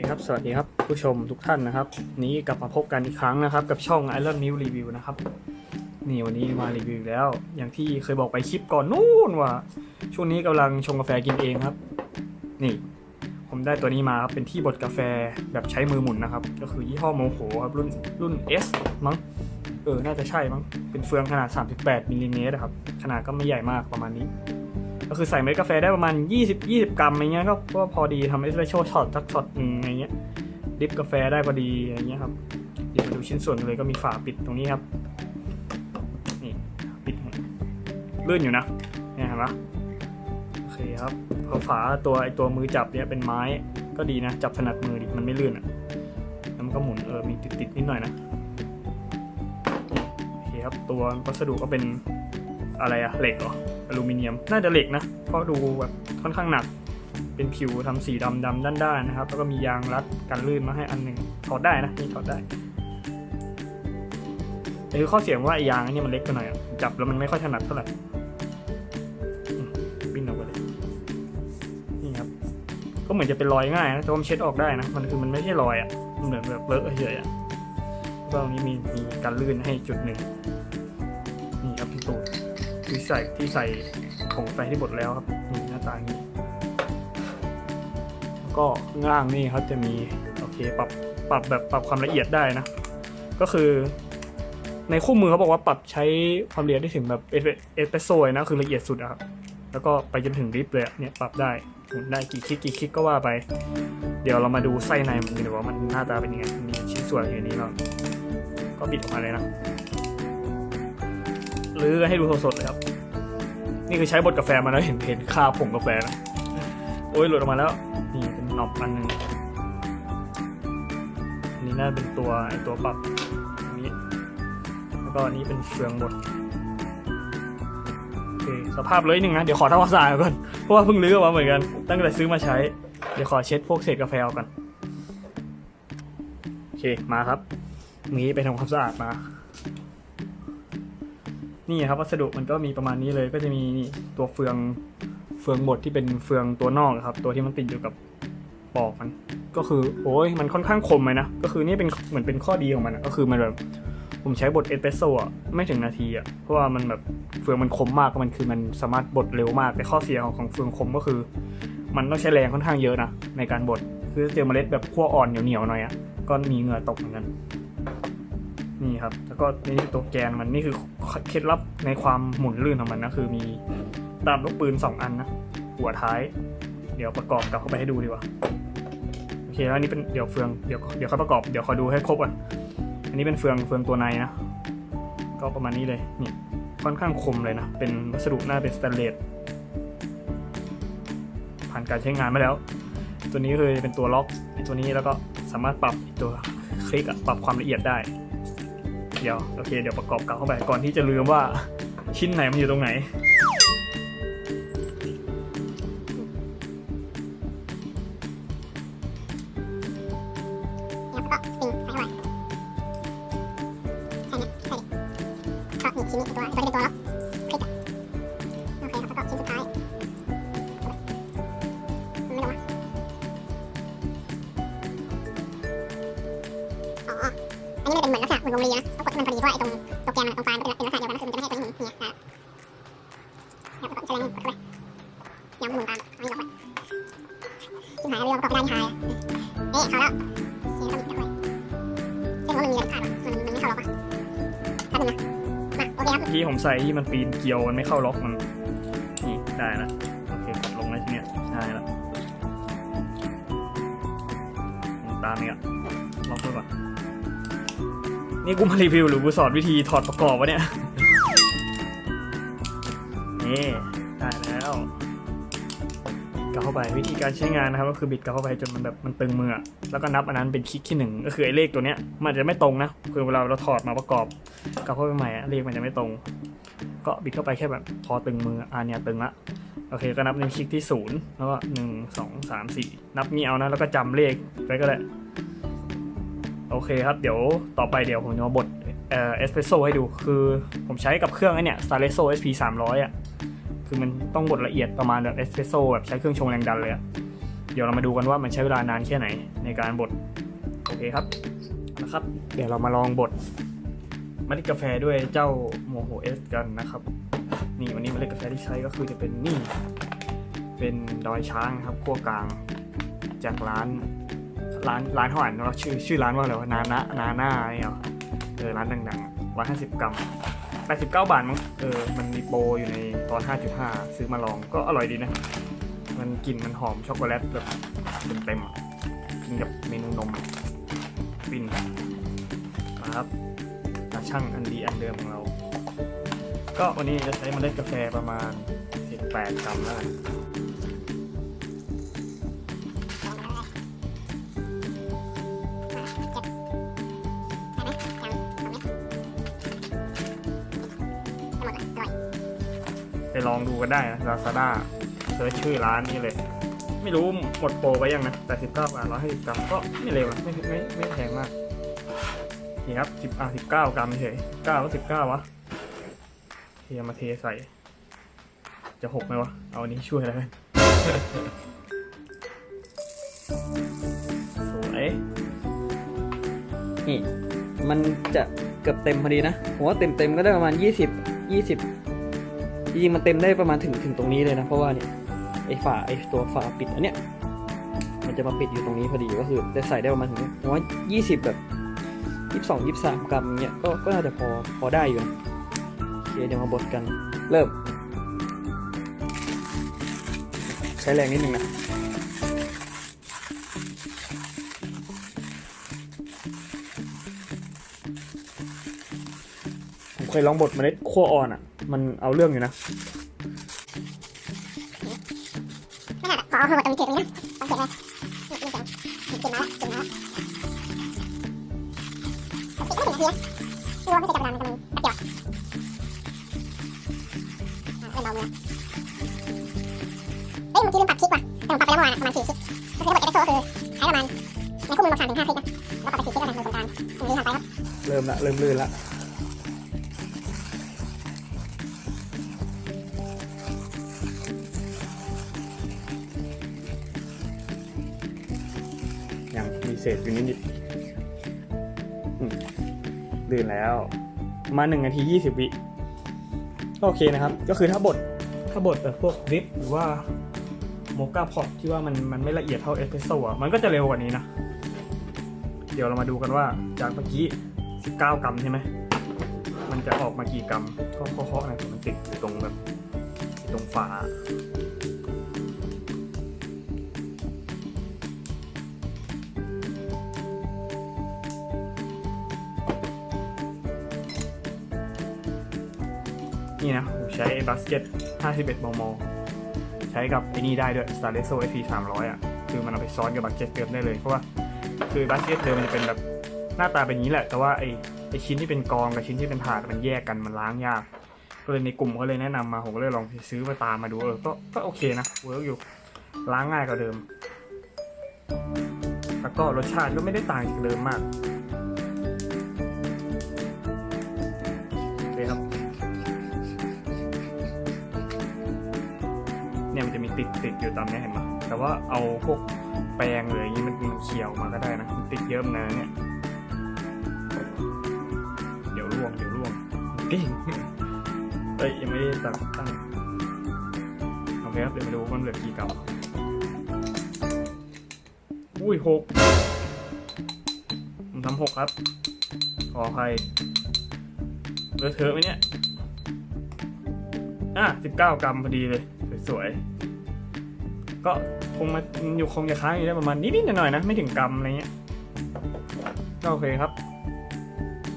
ีครับ สวัสดีครับผู้ชมทุกท่านนะครับ นี้กลับมาพบกันอีกครั้งนะครับ กับช่อง Iron New Review นะครับ นี่วันนี้มารีวิวแล้ว อย่างที่เคยบอกไปคลิปก่อนนู่นว่า ช่วงนี้กำลังชงกาแฟกินเองครับ นี่ ผมได้ตัวนี้มาครับ เป็นที่บดกาแฟแบบใช้มือหมุนนะครับ ก็คือยี่ห้อโมโหครับรุ่นรุ่น S มั้งเออ น่าจะใช่มั้ง เป็นเฟืองขนาด 38มิลลิเมตรครับ ขนาดก็ไม่ใหญ่มากประมาณนี้ ก็คือใส่เม็ดกาแฟได้ประมาณ 20 20 กรัมอะไรเงี้ยก็ก็พอดีทำเอสเปรสโซ่ช็อตสักช็อตหนึ่ง ดริปกาแฟได้พอดีอะไรเงี้ยครับเดี๋ยวมาดูชิ้นส่วนเลยก็มีฝาปิดตรงนี้ครับนี่ปิดลื่นอยู่นะเนี่ยเห็นปะโอเคครับพอฝาตัวไอตัวมือจับเนี่ยเป็นไม้ก็ดีนะจับถนัดมือดิมันไม่ลื่นอะแล้วมันก็หมุนเออมีติดติดนิดหน่อยนะโอเคครับตัววัสดุก็เป็นอะไรอะเหล็กเหรออลูมิเนียมน่าจะเหล็กนะเพราะดูแบบค่อนข้างหนัก เป็นผิวทำสีดำดำด้านด้านๆนะครับ แล้วก็มียางรัดกันลื่นมาให้อันหนึ่งถอดได้นะนี่ถอดได้แต่คือข้อเสียว่าไอ้ยางอันนี้มันเล็กไปหน่อยจับแล้วมันไม่ค่อยถนัดเท่าไหร่อืมปิ้นออกไปเลยนี่ครับ ก็เหมือนจะเป็นรอยง่ายนะแต่ว่ามันเช็ดออกได้นะมันคือมันไม่ใช่รอยอะมันเหมือนแบบเลอะเฉยอะแล้วก็ตรงนี้มีมีการลื่นให้จุดหนึ่งนี่ครับที่ตูดที่ใส่ที่ใส่ผงไฟที่บดแล้วครับนี่หน้าตาอย่างนี้ ก็ข้างล่างนี่เขาจะมีโอเคปรับปรับแบบปรับความละเอียดได้นะ ก็คือ ในคู่มือเขาบอกว่าปรับใช้ความละเอียดได้ถึงแบบเอสเอสเปรสโซ่เลยนะคือละเอียดสุดอะครับแล้วก็ไปจนถึงริปเลยเนี่ยปรับได้หมุนได้กี่คลิกกี่คลิกก็ว่าไป เดี๋ยวเรามาดูไส้ในมันกันดีกว่ามันหน้าตาเป็นยังไงมีชิ้นส่วนอยู่นนี้เราก็บิดออกมาเลยนะหรือให้ดูสดๆเลยครับ นี่คือใช้บดกาแฟมาแล้วเห็นเห็นคาผงกาแฟนะโอ้ยหลุดออกมาแล้ว น็อบอันนึงอันนี่น่าเป็นตัวไอตัวปรับนี้ แล้วก็อันนี้เป็นเฟืองบดโอเคสภาพเลยหนึ่งนะเดี๋ยวขอทำความสะอาดก่อนเพราะว่าเพิ่งรื้อออกมาเหมือนกัน ตั้งแต่ซื้อมาใช้ เดี๋ยวขอเช็ดพวกเศษกาแฟออกก่อนโอเคมาครับนี้ไปทำความสะอาดมานี่ครับวัสดุมันก็มีประมาณนี้เลยก็จะมีนี่ตัวเฟืองเฟืองบดที่เป็นเฟืองตัวนอกครับ ตัวที่มันติดอยู่กับ ปอกมัน ก็คือโอ้ยมันค่อนข้างคมเลยนะ ก็คือนี่เป็นเหมือนเป็นข้อดีของมันอะก็คือมันแบบผมใช้บดเอสเปรสโซ่อะไม่ถึงนาทีอะเพราะว่ามันแบบเฟืองมันคมมากมันคือมันสามารถบดเร็วมาก แต่ข้อเสียของของเฟืองคมก็คือ มันต้องใช้แรงค่อนข้างเยอะนะในการบดคือเจอเมล็ดแบบขั้วอ่อนเหนียวๆหน่อยอะก็มีเหงื่อตกเหมือนกันนี่ครับ แล้วก็นี่ตัวแกนมันนี่คือเคล็ดลับในความหมุนลื่นของมันนะคือมีตามลูกปืน 2 อันนะหัวท้าย เดี๋ยวประกอบกลับเข้าไปให้ดูดีกว่า แล้วอันนี้เป็นเดี๋ยวเฟืองเดี๋ยวเดี๋ยวค่อยประกอบเดี๋ยวขอดูให้ครบก่อนอันนี้เป็นเฟืองเฟืองตัวในนะ ก็ประมาณนี้เลยนี่ค่อนข้างคมเลยนะ เป็นวัสดุหน้าเป็นสแตนเลสผ่านการใช้งานมาแล้ว ตัวนี้คือเป็นตัวล็อกตัวนี้แล้วก็สามารถปรับตัวคลิกปรับความละเอียดได้ เดี๋ยวโอเคเดี๋ยวประกอบกลับเข้าไปก่อนที่จะลืมว่าชิ้นไหนมันอยู่ตรงไหน ก็สปริงใส่เข้าไปใช่เนี่ยใช่ดิก็นี่ชิ้นนี้ตัวตัวนี้เป็นตัวล็อกคลิกอะโอเคครับแล้วก็ชิ้นสุดท้ายไม่ลงวะอ๋ออันนี้มันเป็นเหมือนลักษณะเหมือนวงรีนะต้องกดให้มันพอดีเพราะไอ้ตรงตัวแกนมันตรงปลายมันก็จะ ไซที่มใส่ที่มันปีนเกลียวมันไม่เข้าล็อกมันนี่ได้นะโอเคกดลงแล้วทีเนี้ยได้แล้วตามนี้อะล็อกไว้ก่อนนี่กูมารีวิวหรือกูสอนวิธีถอดประกอบวะเนี่ยนี่ได้แล้ว กลับเข้าไปวิธีการใช้งานนะครับก็คือบิดกลับเข้าไปจนมันแบบมันตึงมือแล้วก็นับอันนั้นเป็นคลิกที่หนึ่งก็คือไอ้เลขตัวเนี้ยมันจะไม่ตรงนะคือเวลาเราถอดมาประกอบกลับเข้าไปใหม่อะเลขมันจะไม่ตรง ก็บิดเข้าไปแค่แบบพอตึงมืออ่าเนี่ยตึงละโอเคก็นับในคลิกที่ศูนย์แล้วก็หนึ่งสองสามสี่นับงี้เอานะแล้วก็จำเลขไว้ก็ได้โอเคครับเดี๋ยวต่อไปเดี๋ยวผมจะมาบดเอสเปรสโซ่ให้ดูคือผมใช้กับเครื่องไอ้เนี่ย s t a r e s o SP 300อะ คือมันต้องบดละเอียดประมาณแบบเอสเปรสโซ่แบบใช้เครื่องชงแรงดันเลยอะเดี๋ยวเรามาดูกันว่ามันใช้เวลานานแค่ไหนในการบดโอเคครับเอาละครับ เดี๋ยวเรามาลองบดเมล็ดกาแฟด้วยเจ้าโมโหเอสกันนะครับนี่วันนี้เมล็ดกาแฟที่ใช้ก็คือจะเป็นนี่ เป็นดอยช้างครับขั้วกลางจากร้านร้านร้านเขาอ่านเราชื่อชื่อร้านว่าอะไรวะนานะนาน่าเนี่ยเอเออร้านดังๆร้อยห้าสิบกรัม แปดสิบเก้าบาทมั้งเออมันมีโปรอยู่ในตอนห้าจุดห้าซื้อมาลองก็อร่อยดีนะ มันกลิ่นมันหอมช็อกโกแลตแบบเต็มๆกินกับเมนูนมฟินนะครับตาช่างอันดีอันเดิมของเรา ก็วันนี้จะใช้เมล็ดกาแฟประมาณ 18 กรัมแล้วกัน ลองดูกันได้นะ Lazada เซิร์ชชื่อร้านนี้เลย ไม่รู้หมดโปรไปยังนะแต่19บาท150กรัมก็ไม่เร็วนะไม่ไม่ไม่แพงมากนี่ครับ10อะ19 กรัมเฉย9ก็19วะเทมาเทใส่ จะหกไหมวะ เอาอันนี้ช่วยแล้วกันสวยนี่ มันจะเกือบเต็มพอดีนะผมว่าเต็มเต็มก็ได้ประมาณ 20 20 จริงๆมันเต็มได้ประมาณถึงถึงตรงนี้เลยนะ เพราะว่าเนี่ยไอ้ฝาไอ้ตัวฝาปิดอันเนี้ยมันจะมาปิดอยู่ตรงนี้พอดีก็คือจะใส่ได้ประมาณถึงผมว่า20แบบ22 23กรัมเนี้ยก็ก็น่าจะพอพอได้อยู่นะโอเคเดี๋ยวมาบดกันเริ่ม ใช้แรงนิดนึงนะผมเคยลองบดเมล็ดขั้วอ่อนอะ มันเอาเรื่องอยู่นะไม่น่าขอเอาหัวตรงจุดนี้นะต้องเก็บเลยนี่นี่เสียงนี่กินมาแล้วกินมาแล้วปิดไม่ถึงนาทีนะรู้ว่าไม่ใช่จับเวลามันจะมีแป๊บเดี่ยวเริ่มเบามือเฮ้ยเมื่อกี้ลืมปรับคลิกว่ะแต่ผมปรับไปแล้วเมื่อวานอะประมาณสี่คลิกก็คือระบบเอสโซคือใช้ประมาณในคู่มือบอกสามถึงห้าคลิกนะแล้วปรับไปสี่คลิกแล้วแบ่งมือตรงกลางตรงนี้ผ่านไปครับเริ่มละเริ่มลื่นละ เศษอยู่นิดๆอืมลื่นแล้ว มาหนึ่งนาทียี่สิบวิก็โอเคนะครับ ก็คือถ้าบดถ้าบดแบบพวกดริปหรือว่าโมกาพอตที่ว่ามันมันไม่ละเอียดเท่าเอสเปรสโซ่อะมันก็จะเร็วกว่านี้นะ เดี๋ยวเรามาดูกันว่าจากเมื่อกี้ 19 กรัมใช่ไหม มันจะออกมากี่กรัม ก็เคาะๆน่อยเผื่อมันติดอยู่ตรงแบบตรงฝา นี่นะผมใช้บาสเกต51 มม ใช้กับไอ้นี่ได้ด้วย s t a r l e s o FP 300 อะ คือมันเอาไปซ้อนกับบาสเกตเดิมได้เลย เพราะว่าคือบาสเกตเดิมมันจะเป็นแบบหน้าตาเป็นอย่างนี้แหละ แต่ว่าไอไอชิ้นที่เป็นกองกับชิ้นที่เป็นถาดมันแยกกันมันล้างยาก ก็เลยในกลุ่มก็เลยแนะนำมาผมก็เลยลองซื้อมาตามมาดูเออก็ก็โอเคนะเวิร์กอยู่ล้างง่ายกว่าเดิม แล้วก็รสชาติก็ไม่ได้ต่างจากเดิมมาก เนี่ยมันจะมีติดติดอยู่ตามเนี้ยเห็นไหมแต่ว่าเอาพวกแปรงหรืออย่างนี้มันมันเขียวมาก็ได้นะมันติดเยอะนะเนี่ย เดี๋ยวร่วงเดี๋ยวร่วงเก่งเอ้ยยังไม่ได้ตัดตั้งโอเคครับเดี๋ยวมาดูว่ามันเหลือกี่กรัมอุ้ยหกผมทำหกครับ ขออภัยเลอะเทอะไหมเนี่ย อะสิบเก้ากรัมพอดีเลย สวยๆก็คงมาอยู่คงจะค้างอยู่ได้ประมาณนิดๆหน่อยๆนะ ไม่ถึงกรัมอะไรเงี้ยก็โอเคครับ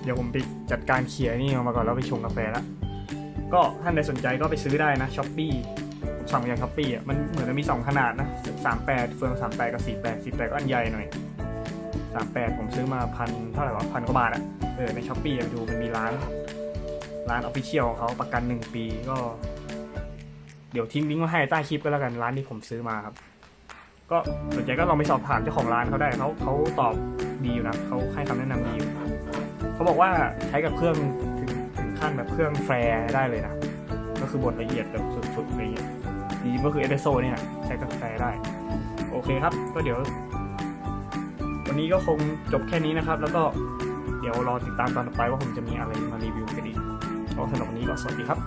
เดี๋ยวผมไปจัดการเขียนี่ออกมาก่อนแล้วไปชงกาแฟล้วก็ท่านใดสนใจก็ไปซื้อได้นะช้อปปี้สั่งมาจากช้อปปี้อะมันเหมือนจะมี 2 ขนาดนะ38เฟือง38 กับ 48 48 ก็อันใหญ่หน่อย 38 ผมซื้อมาพันเท่าไหร่วะพันกว่าบาทอะเออในช้อปปี้ไปดูมันมีร้าน ร้านออฟฟิเชียลของเขาประกัน 1 ปีก็ เดี๋ยวทิ้งลิงก์ไว้ให้ใต้คลิปก็แล้วกันร้านที่ผมซื้อมาครับ ก็สนใจก็ลองไปสอบถามเจ้าของร้านเขาได้เขาเขาตอบดีอยู่นะเขาให้คำแนะนำดีอยู่เขาบอกว่าใช้กับเครื่องถึงถึงขั้นแบบเครื่องแฟร์ได้เลยนะก็คือบดละเอียดแบบสุดๆอะไรเงี้ยดีก็คือเอสเปรสโซ่เนี่ยใช้กับแฟร์ได้ โอเคครับ ก็เดี๋ยว วันนี้ก็คงจบแค่นี้นะครับ แล้วก็เดี๋ยวรอติดตามตอนต่อไปว่าผมจะมีอะไรมารีวิวกันอีกก็สำหรับวันนี้ก็สวัสดีครับ